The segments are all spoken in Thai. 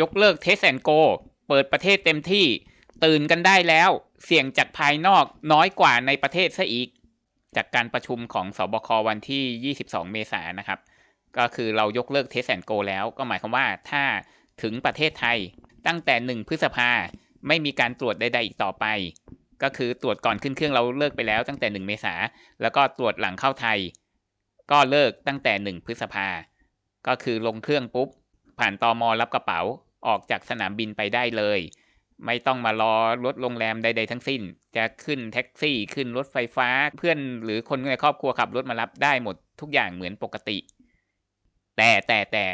ยกเลิกเทสแอนโก เปิดประเทศเต็มที่ ตื่นกันได้แล้ว เสี่ยงจากภายนอกน้อยกว่าในประเทศซะอีก จากการประชุมของสบควันที่ 22 เมษายนนะครับ ก็คือเรายกเลิกเทสแอนโกแล้ว ก็หมายความว่าถ้าถึงประเทศไทยตั้งแต่ 1 พฤษภาไม่มีการตรวจใดๆอีกต่อไป ก็คือตรวจก่อนขึ้นเครื่องเราเลิกไปแล้วตั้งแต่ 1 เมษา แล้วก็ตรวจหลังเข้าไทย ก็เลิกตั้งแต่ 1 พฤษภาก็คือลงเครื่องปุ๊บ ผ่านตอมอรับกระเป๋าออกจากสนามบินไปได้เลย ไม่ต้องมารอรถโรงแรมใด ๆ ทั้งสิ้น จะขึ้นแท็กซี่ขึ้นรถไฟฟ้าเพื่อนหรือคนในครอบครัวขับรถมารับได้หมดทุกอย่างเหมือนปกติ แต่แต่แต่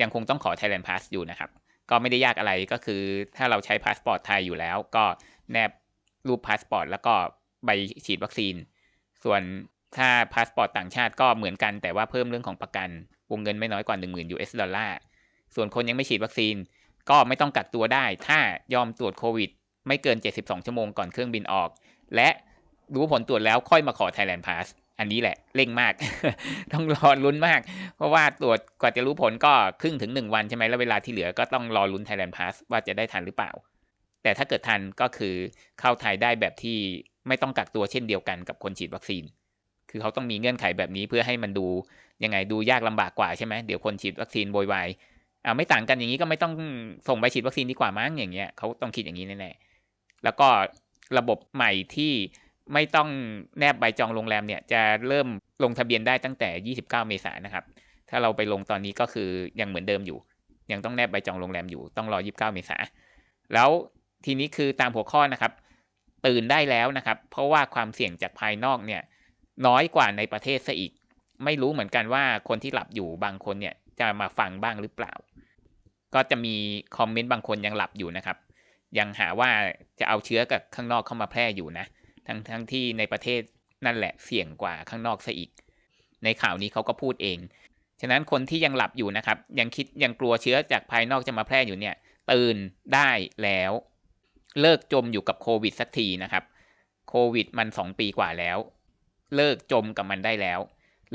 ยังคงต้องขอ Thailand Pass อยู่นะครับ ก็ไม่ได้ยากอะไรก็คือถ้าเราใช้พาสปอร์ตไทยอยู่แล้ว ก็แนบรูปพาสปอร์ตแล้วก็ใบฉีดวัคซีน ส่วนถ้าพาสปอร์ตต่างชาติก็เหมือนกันแต่ว่าเพิ่มเรื่องของประกัน วงเงินไม่น้อยกว่า 10,000 US ดอลลาร์ ส่วนคนยังไม่ฉีดวัคซีน ก็ไม่ต้องกักตัวได้ ถ้ายอมตรวจโควิด ไม่เกิน 72 ชั่วโมงก่อนเครื่องบินออก และรู้ผลตรวจแล้วค่อยมาขอ Thailand Pass อันนี้แหละเร่งมาก ต้องรอลุ้นมาก เพราะว่าตรวจกว่าจะรู้ผลก็ครึ่งถึง 1 วันใช่ไหมแล้วเวลาที่เหลือก็ต้องรอลุ้น Thailand Pass ว่าจะได้ทันหรือเปล่า แต่ถ้าเกิดทันก็คือเข้าไทยได้แบบที่ไม่ต้องกักตัวเช่นเดียวกันกับคนฉีดวัคซีน คือเขาต้องมีเงื่อนไขแบบนี้เพื่อให้มันดูยังไงดูยากลำบากกว่าใช่ไหมเดี๋ยวคนฉีดวัคซีนโวยวาย อ่าไม่ต่างกันอย่างนี้ก็ไม่ต้องส่งใบฉีดวัคซีนดีกว่ามั้งอย่างเงี้ยเขาต้องคิดอย่างนี้แน่ๆแล้วก็ระบบใหม่ที่ไม่ต้องแนบใบจองโรงแรมเนี่ยจะเริ่มลงทะเบียนได้ตั้งแต่ 29 เมษายนนะครับ ถ้าเราไปลงตอนนี้ก็คือยังเหมือนเดิมอยู่ ยังต้องแนบใบจองโรงแรมอยู่ต้องรอ 29 เมษายนแล้วทีนี้คือตามหัวข้อนะครับ ตื่นได้แล้วนะครับ เพราะว่าความเสี่ยงจากภายนอกเนี่ยน้อยกว่าในประเทศซะอีก ไม่รู้เหมือนกันว่าคนที่หลับอยู่บางคนเนี่ย จะมาฟังบ้างหรือเปล่า ก็จะมีคอมเมนต์บางคนยังหลับอยู่นะครับ ยังหาว่าจะเอาเชื้อกับข้างนอกเข้ามาแพร่อยู่นะ ทั้งทั้งที่ในประเทศนั่นแหละเสี่ยงกว่าข้างนอกซะอีก ในข่าวนี้เขาก็พูดเอง ฉะนั้นคนที่ยังหลับอยู่นะครับ ยังคิดยังกลัวเชื้อจากภายนอกจะมาแพร่อยู่เนี่ย ตื่นได้แล้ว เลิกจมอยู่กับโควิดสักทีนะครับ โควิดมัน 2 ปีกว่าแล้ว เลิกจมกับมันได้แล้ว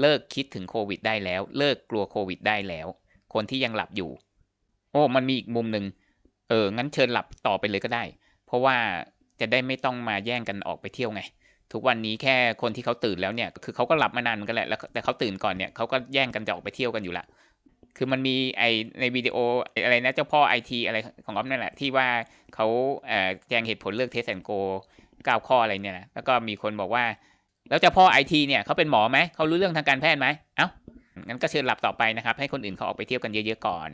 เลิกคิดถึงโควิดได้แล้ว เลิกกลัวโควิดได้แล้ว คนที่ยังหลับอยู่ โอ้ มันมีอีกมุมหนึ่งเออ งั้นเชิญหลับต่อไปเลยก็ได้ เพราะว่าจะได้ไม่ต้องมาแย่งกันออกไปเที่ยวไง ทุกวันนี้แค่คนที่เขาตื่นแล้วเนี่ย คือเขาก็หลับมานานกันแหละ แล้วแต่เขาตื่นก่อนเนี่ยเขาก็แย่งกันจะออกไปเที่ยวกันอยู่ละ คือมันมีไอในวิดีโออะไรนะเจ้าพ่อไอทีอะไรของอ๊อฟนั่นแหละที่ว่าเขาเอ่อแจงเหตุผลเลือกเทสแอนโกเก้าข้ออะไรเนี่ยนะแล้วก็มีคนบอกว่า แล้วเจ้าพ่อไอทีเนี่ยเขาเป็นหมอไหมเขารู้เรื่องทางการแพทย์ไหมเอ้างั้นก็เชิญหลับต่อไปนะครับ ให้คนอื่นเขาออกไปเที่ยวกันเยอะๆก่อน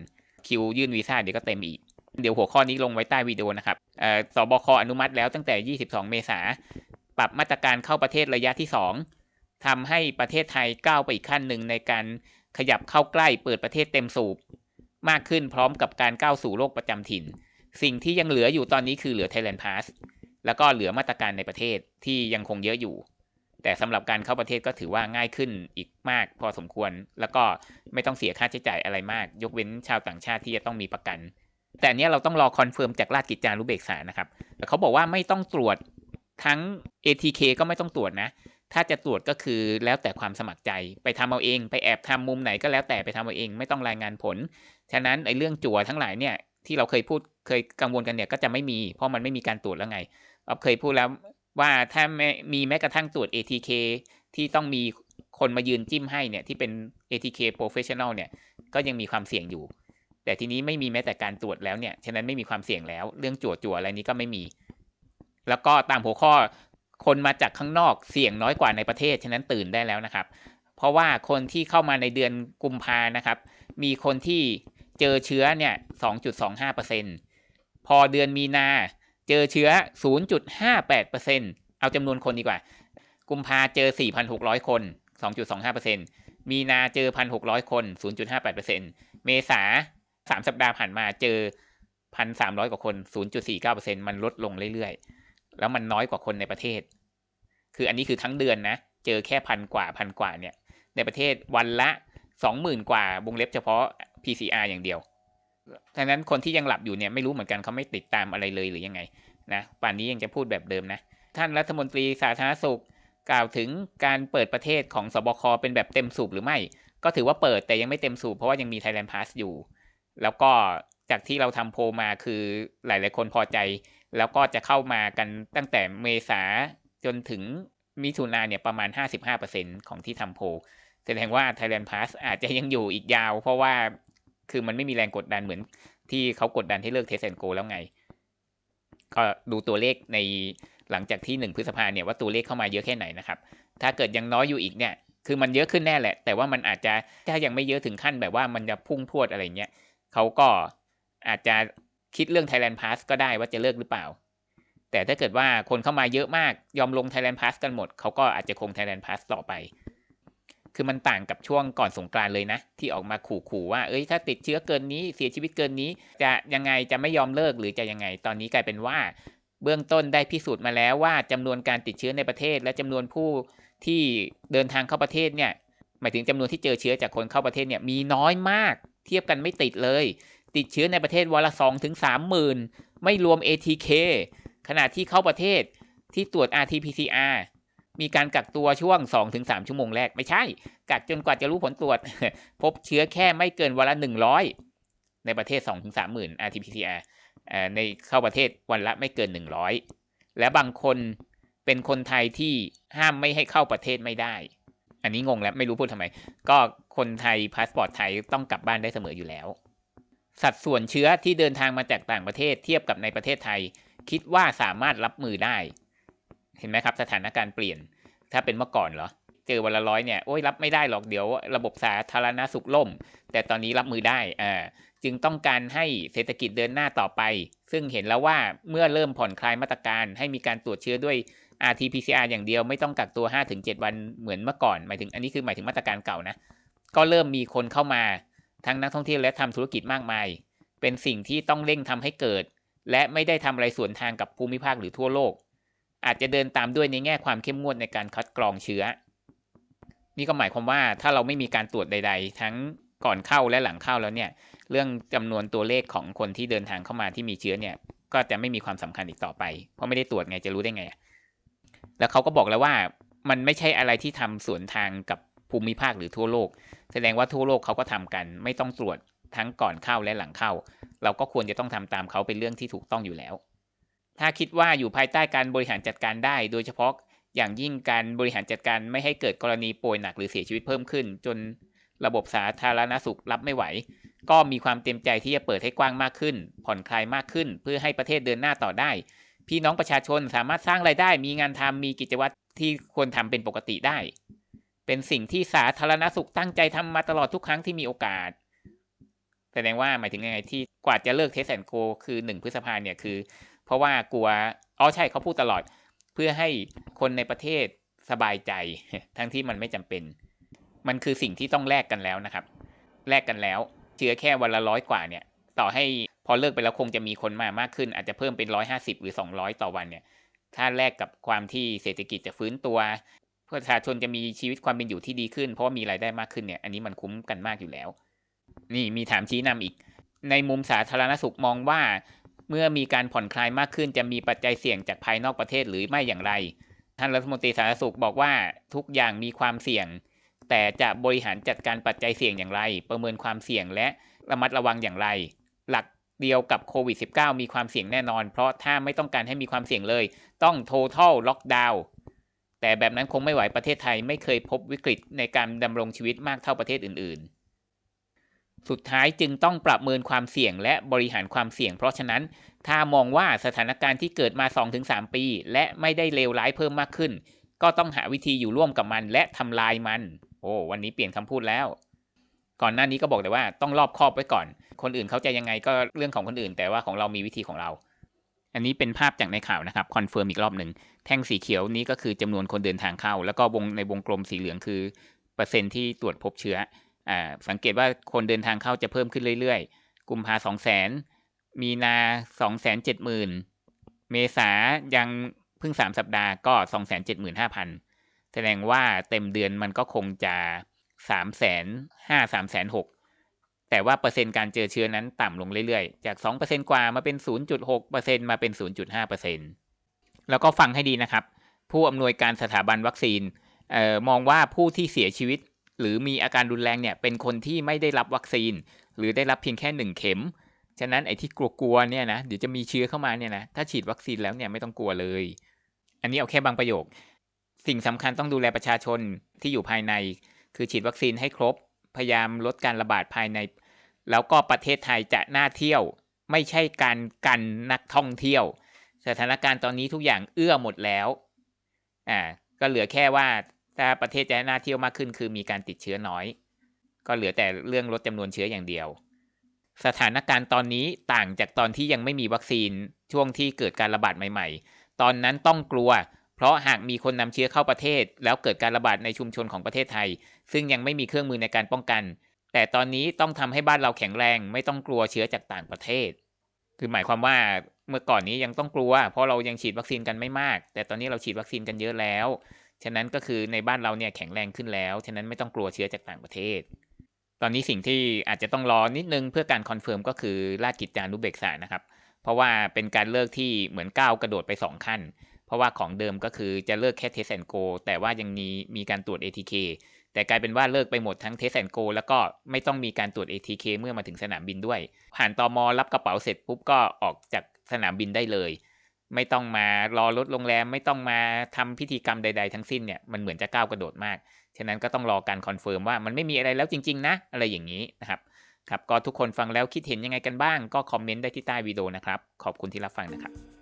คิวยื่นวีซ่าเดี๋ยวก็เต็มอีก เดี๋ยวหัวข้อนี้ลงไว้ใต้วิดีโอนะครับสบคอนุมัติแล้วตั้งแต่ 22 เมษาปรับมาตรการเข้าประเทศระยะที่ 2ทำให้ประเทศไทยก้าวไปอีกขั้นหนึ่งในการขยับเข้าใกล้เปิดประเทศเต็มสูบมากขึ้นพร้อมกับการก้าวสู่โลกประจำถิ่น สิ่งที่ยังเหลืออยู่ตอนนี้คือเหลือ Thailand Pass แล้วก็เหลือมาตรการในประเทศที่ยังคงเยอะอยู่ แต่สำหรับการเข้าประเทศก็ถือว่าง่ายขึ้นอีกมากพอสมควร แล้วก็ไม่ต้องเสียค่าใช้จ่ายอะไรมาก ยกเว้นชาวต่างชาติที่จะต้องมีประกัน แต่เนี้ยเราต้องรอคอนเฟิร์มจากราชกิจจานุเบกษานะครับแต่เขาบอกว่าไม่ต้องตรวจทั้ง ATK ก็ไม่ต้องตรวจนะ ถ้าจะตรวจก็คือแล้วแต่ความสมัครใจ ไปทำเอาเอง ไปแอบทำมุมไหนก็แล้วแต่ไปทำเอาเอง ไม่ต้องรายงานผล ฉะนั้นไอ้เรื่องจั่วทั้งหลายเนี่ยที่เราเคยพูดเคยกังวลกันเนี่ยก็จะไม่มี เพราะมันไม่มีการตรวจแล้วไงเราเคยพูดแล้ว ว่าถ้าม่มีแม้กระทั่งตรวจ ATK ที่ต้องมีคนมายืนจิ้มให้เนี่ยที่เป็น ATK professional เนี่ยก็ยังมีความเสี่ยงอยู่ แต่ทีนี้ไม่มีแม้แต่การตรวจแล้วเนี่ยฉะนั้นไม่มีความเสี่ยงแล้ว เรื่องจั่วจั่วอะไรนี้ก็ไม่มี แล้วก็ตามหัวข้อคนมาจากข้างนอกเสี่ยงน้อยกว่าในประเทศฉะนั้นตื่นได้แล้วนะครับ เพราะว่าคนที่เข้ามาในเดือนกุมภานะครับ มีคนที่เจอเชื้อเนี่ย 2.25%พอเดือนมีนา เจอเชื้อ 0.58%เอาจำนวนคนดีกว่า กุมภาเจอ 4,600 คน 2.25%มีนาเจอ 1,600 คน 0.58%เมษา3 สัปดาห์ผ่านมาเจอ 1,300 กว่าคน 0.49%มันลดลงเรื่อยๆ แล้วมันน้อยกว่าคนในประเทศ คืออันนี้คือทั้งเดือนนะ เจอแค่พันกว่าพันกว่าเนี่ย ในประเทศวันละ 20,000 กว่าวงเล็บเฉพาะ PCR อย่างเดียว ดังนั้นคนที่ยังหลับอยู่เนี่ยไม่รู้เหมือนกันเขาไม่ติดตามอะไรเลยหรือยังไงนะป่านนี้ยังจะพูดแบบเดิมนะ ท่านรัฐมนตรีสาธารณสุขกล่าวถึงการเปิดประเทศของสบคเป็นแบบเต็มสูบหรือไม่ ก็ถือว่าเปิดแต่ยังไม่เต็มสูบเพราะว่ายังมี Thailand Pass อยู่ แล้วก็จากที่เราทำโพลมาคือหลาย ๆ คนพอใจ แล้วก็จะเข้ามากันตั้งแต่เมษาจนถึงมิถุนาเนี่ยประมาณ 55%ของที่ทำโพลแสดงว่า Thailand Pass อาจจะยังอยู่อีกยาว เพราะว่า คือมันไม่มีแรงกดดันเหมือนที่เขากดดันให้เลิกเทสแอนโกแล้วไง ก็ดูตัวเลขในหลังจากที่หนึ่งพฤษภาเนี่ยว่าตัวเลขเข้ามาเยอะแค่ไหนนะครับ ถ้าเกิดยังน้อยอยู่อีกเนี่ย คือมันเยอะขึ้นแน่แหละ แต่ว่ามันอาจจะถ้ายังไม่เยอะถึงขั้นแบบว่ามันจะพุ่งพวดอะไรเงี้ยเขาก็อาจจะคิดเรื่อง Thailand Pass ก็ได้ว่าจะเลิกหรือเปล่า แต่ถ้าเกิดว่าคนเข้ามาเยอะมากยอมลง Thailand Pass กันหมด เขาก็อาจจะคง Thailand Pass ต่อไป คือมันต่างกับช่วงก่อนสงกรานเลยนะ ที่ออกมาขู่ๆว่า เอ้ยถ้าติดเชื้อเกินนี้เสียชีวิตเกินนี้ จะยังไงจะไม่ยอมเลิกหรือจะยังไงตอนนี้กลายเป็นว่า เบื้องต้นได้พิสูจน์มาแล้วว่าจำนวนการติดเชื้อในประเทศ และจำนวนผู้ที่เดินทางเข้าประเทศเนี่ยหมายถึงจำนวนที่เจอเชื้อจากคนเข้าประเทศเนี่ยมีน้อยมาก เทียบกันไม่ติดเลย ติดเชื้อในประเทศวันละสองถึงสามหมื่นไม่รวม ATK ขณะที่เข้าประเทศที่ตรวจ RT-PCR มีการกักตัวช่วง 2-3 ชั่วโมงแรกไม่ใช่ กักจนกว่าจะรู้ผลตรวจ พบเชื้อแค่ไม่เกินวันละ 100 ในประเทศ 2-3หมื่น RT-PCR ในเข้าประเทศวันละไม่เกิน 100 และบางคนเป็นคนไทยที่ห้ามไม่ให้เข้าประเทศไม่ได้ อันนี้งงแล้วไม่รู้พูดทำไม ก็คนไทยพาสปอร์ตไทยต้องกลับบ้านได้เสมออยู่แล้ว สัดส่วนเชื้อที่เดินทางมาจากต่างประเทศเทียบกับในประเทศไทย คิดว่าสามารถรับมือได้ เห็นไหมครับ สถานการณ์เปลี่ยน ถ้าเป็นเมื่อก่อนเหรอ เจอวันละร้อยเนี่ยโอ้ยรับไม่ได้หรอกเดี๋ยว ระบบสาธารณสุขล่ม แต่ตอนนี้รับมือได้อ่าจึงต้องการให้เศรษฐกิจเดินหน้าต่อไป ซึ่งเห็นแล้วว่าเมื่อเริ่มผ่อนคลายมาตรการ ให้มีการตรวจเชื้อด้วย RT-PCR อย่างเดียวไม่ต้องกักตัว 5-7 วันเหมือนเมื่อก่อน หมายถึงอันนี้คือหมายถึงมาตรการเก่านะ ก็เริ่มมีคนเข้ามา ทั้งนักท่องเที่ยวและทำธุรกิจมากมาย เป็นสิ่งที่ต้องเร่งทำให้เกิด และไม่ได้ทำอะไรส่วนทางกับภูมิภาคหรือทั่วโลก อาจจะเดินตามด้วยในแง่ความเข้มงวดในการคัดกรองเชื้อ นี่ก็หมายความว่าถ้าเราไม่มีการตรวจใด ๆ ทั้งก่อนเข้าและหลังเข้าแล้วเนี่ย เรื่องจำนวนตัวเลขของคนที่เดินทางเข้ามาที่มีเชื้อเนี่ย ก็จะไม่มีความสำคัญอีกต่อไป เพราะไม่ได้ตรวจไงจะรู้ได้ไง แล้วเขาก็บอกแล้วว่ามันไม่ใช่อะไรที่ทำสวนทางกับภูมิภาคหรือทั่วโลก แสดงว่าทั่วโลกเขาก็ทำกัน ไม่ต้องตรวจทั้งก่อนเข้าและหลังเข้า เราก็ควรจะต้องทำตามเขาเป็นเรื่องที่ถูกต้องอยู่แล้ว ถ้าคิดว่าอยู่ภายใต้การบริหารจัดการได้ โดยเฉพาะอย่างยิ่งการบริหารจัดการไม่ให้เกิดกรณีป่วยหนักหรือเสียชีวิตเพิ่มขึ้น จนระบบสาธารณสุขรับไม่ไหว ก็มีความเต็มใจที่จะเปิดให้กว้างมากขึ้น ผ่อนคลายมากขึ้น เพื่อให้ประเทศเดินหน้าต่อได้ พี่น้องประชาชนสามารถสร้างไรายได้ มีงานทำมีกิจวัตรที่ควรทำเป็นปกติได้ เป็นสิ่งที่สาธารณสุขตั้งใจทำมาตลอดทุกครั้งที่มีโอกาส แสดงว่าหมายถึงยังไงที่กว่าจะเลิกเทสแอนโกคือหนึ่งพฤษภาเนี่ยคือ เพราะว่ากลัวอ๋อใช่เขาพูดตลอด เพื่อให้คนในประเทศสบายใจ ทั้งที่มันไม่จำเป็น มันคือสิ่งที่ต้องแลกกันแล้วนะครับ แลกกันแล้ว เชื้อแค่วันละร้อยกว่าเนี่ย ต่อให้พอเลิกไปแล้วคงจะมีคนมามากขึ้น อาจจะเพิ่มเป็นร้อยห้าสิบหรือสองร้อยต่อวันเนี่ย ถ้าแลกกับความที่เศรษฐกิจจะฟื้นตัวประชาชนจะมีชีวิตความเป็นอยู่ที่ดีขึ้น เพราะมีรายได้มากขึ้นเนี่ย อันนี้มันคุ้มกันมากอยู่แล้ว นี่มีถามชี้นำอีก ในมุมสาธารณสุขมองว่า เมื่อมีการผ่อนคลายมากขึ้นจะมีปัจจัยเสี่ยงจากภายนอกประเทศหรือไม่อย่างไร ท่านรัฐมนตรีสาธารณสุขบอกว่าทุกอย่างมีความเสี่ยง แต่จะบริหารจัดการปัจจัยเสี่ยงอย่างไร ประเมินความเสี่ยงและระมัดระวังอย่างไร หลักเดียวกับโควิด -19 มีความเสี่ยงแน่นอน เพราะถ้าไม่ต้องการให้มีความเสี่ยงเลย ต้อง total lockdown แต่แบบนั้นคงไม่ไหวประเทศไทยไม่เคยพบวิกฤตในการดำรงชีวิตมากเท่าประเทศอื่น ๆ สุดท้ายจึงต้องประเมินความเสี่ยงและบริหารความเสี่ยง เพราะฉะนั้น ถ้ามองว่าสถานการณ์ที่เกิดมา 2-3 ปี และไม่ได้เลวร้ายเพิ่มมากขึ้น ก็ต้องหาวิธีอยู่ร่วมกับมันและทำลายมัน โอ้วันนี้เปลี่ยนคำพูดแล้ว ก่อนหน้านี้ก็บอกแต่ว่าต้องรอบคอบไว้ก่อน คนอื่นเขาจะยังไงก็เรื่องของคนอื่น แต่ว่าของเรามีวิธีของเรา อันนี้เป็นภาพจากในข่าวนะครับคอนเฟิร์มอีกรอบหนึ่งแท่งสีเขียวนี้ก็คือจำนวนคนเดินทางเข้า แล้วก็วงในวงกลมสีเหลืองคือ เปอร์เซ็นที่ตรวจพบเชื้ออ่าสังเกตว่าคนเดินทางเข้าจะเพิ่มขึ้นเรื่อยๆ กุมภาสองแสน มีนาสองแสนเจ็ดหมื่นเมษายังเพิ่งสามสัปดาห์ก็สองแสนเจ็ดหมื่นห้าพันแสดงว่าเต็มเดือนมันก็คงจะสามแสนห้าสามแสนหกแต่ว่าเปอร์เซ็นต์การเจอเชื้อนั้นต่ำลงเรื่อยๆ จาก 2%กว่ามาเป็น 0.6%มาเป็น 0.5%แล้วก็ฟังให้ดีนะครับ ผู้อำนวยการสถาบันวัคซีนออมองว่าผู้ที่เสียชีวิต หรือมีอาการรุนแรงเนี่ยเป็นคนที่ไม่ได้รับวัคซีน หรือได้รับเพียงแค่ 1 เข็ม ฉะนั้นไอ้ที่กลัวๆเนี่ยนะเดี๋ยวจะมีเชื้อเข้ามาเนี่ยนะถ้าฉีดวัคซีนแล้วเนี่ยไม่ต้องกลัวเลย อันนี้เอาแค่บางประโยค สิ่งสำคัญต้องดูแลประชาชนที่อยู่ภายใน คือฉีดวัคซีนให้ครบ พยายามลดการระบาดภายใน แล้วก็ประเทศไทยจะน่าเที่ยว ไม่ใช่การกันนักท่องเที่ยว สถานการณ์ตอนนี้ทุกอย่างเอื้อหมดแล้วอ่าก็เหลือแค่ว่าถ้าประเทศจะน่าเที่ยวมากขึ้น คือมีการติดเชื้อน้อย ก็เหลือแต่เรื่องลดจำนวนเชื้ออย่างเดียว สถานการณ์ตอนนี้ต่างจากตอนที่ยังไม่มีวัคซีนช่วงที่เกิดการระบาดใหม่ ๆ ตอนนั้นต้องกลัว เพราะหากมีคนนำเชื้อเข้าประเทศ แล้วเกิดการระบาดในชุมชนของประเทศไทย ซึ่งยังไม่มีเครื่องมือในการป้องกัน แต่ตอนนี้ต้องทำให้บ้านเราแข็งแรง ไม่ต้องกลัวเชื้อจากต่างประเทศ คือหมายความว่าเมื่อก่อนนี้ยังต้องกลัว เพราะเรายังฉีดวัคซีนกันไม่มาก แต่ตอนนี้เราฉีดวัคซีนกันเยอะแล้ว ฉะนั้นก็คือในบ้านเราเนี่ยแข็งแรงขึ้นแล้ว ฉะนั้นไม่ต้องกลัวเชื้อจากต่างประเทศ ตอนนี้สิ่งที่อาจจะต้องรอนิดนึงเพื่อการคอนเฟิร์มก็คือราชกิจจานุเบกษานะครับ เพราะว่าเป็นการเลิกที่เหมือนก้าวกระโดดไป 2 ขั้น เพราะว่าของเดิมก็คือจะเลิกแค่เทสแอนโกแต่ว่ายังมีมีการตรวจ ATK แต่กลายเป็นว่าเลิกไปหมดทั้งเทสแอนโกแล้วก็ไม่ต้องมีการตรวจ ATK เมื่อมาถึงสนามบินด้วย ผ่านตอมอรับกระเป๋าเสร็จปุ๊บก็ออกจากสนามบินได้เลย ไม่ต้องมารอรถโรงแรมไม่ต้องมาทำพิธีกรรมใด ๆ ทั้งสิ้นเนี่ยมันเหมือนจะก้าวกระโดดมาก ฉะนั้นก็ต้องรอการคอนเฟิร์มว่ามันไม่มีอะไรแล้วจริง ๆ นะ อะไรอย่างนี้นะครับครับก็ทุกคนฟังแล้วคิดเห็นยังไงกันบ้าง ก็คอมเมนต์ได้ที่ใต้วิดีโอนะครับ ขอบคุณที่รับฟังนะครับ